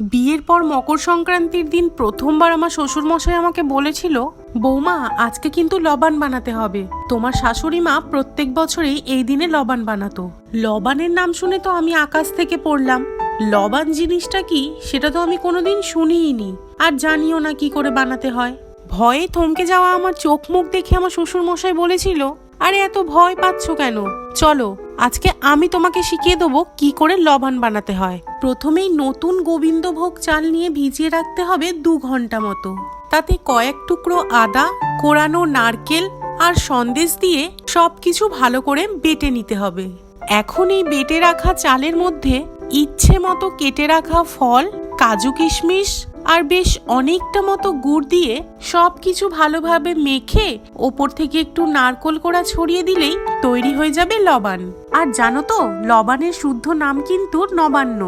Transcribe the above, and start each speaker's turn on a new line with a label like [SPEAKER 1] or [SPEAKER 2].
[SPEAKER 1] বিয়ের পর মকর সংক্রান্তির দিন প্রথমবার আমার শ্বশুর মশাই আমাকে বলেছিল, বৌমা, আজকে কিন্তু লবান বানাতে হবে। তোমার শাশুড়ি মা প্রত্যেক বছরেই এই দিনে লবান বানাতো। লবানের নাম শুনে তো আমি আকাশ থেকে পড়লাম। লবান জিনিসটা কি সেটা তো আমি কোনোদিন শুনিই নি আর জানিও না কি করে বানাতে হয়। ভয়ে থমকে যাওয়া আমার চোখ মুখ দেখে আমার শ্বশুর মশাই বলেছিল আরে এত ভয় পাচ্ছ কেন? চলো, আজকে আমি তোমাকে শিখিয়ে দেবো কি করে লবণ বানাতে হয়। প্রথমেই নতুন গোবিন্দভোগ চাল নিয়ে ভিজিয়ে রাখতে হবে দু ঘণ্টা মতো। তাতে কয়েক টুকরো আদা, কোরানো নারকেল আর সন্দেশ দিয়ে সবকিছু ভালো করে বেটে নিতে হবে। এখন এই বেটে রাখা চালের মধ্যে ইচ্ছে মতো কেটে রাখা ফল, কাজু কিশমিশ আর বেশ অনেকটা মতো গুড় দিয়ে সব কিছু ভালোভাবে মেখে ওপর থেকে একটু নারকোল কোড়া ছড়িয়ে দিলেই তৈরি হয়ে যাবে লবান। আর জানো তো, লবানের শুদ্ধ নাম কিন্তু নবান্ন।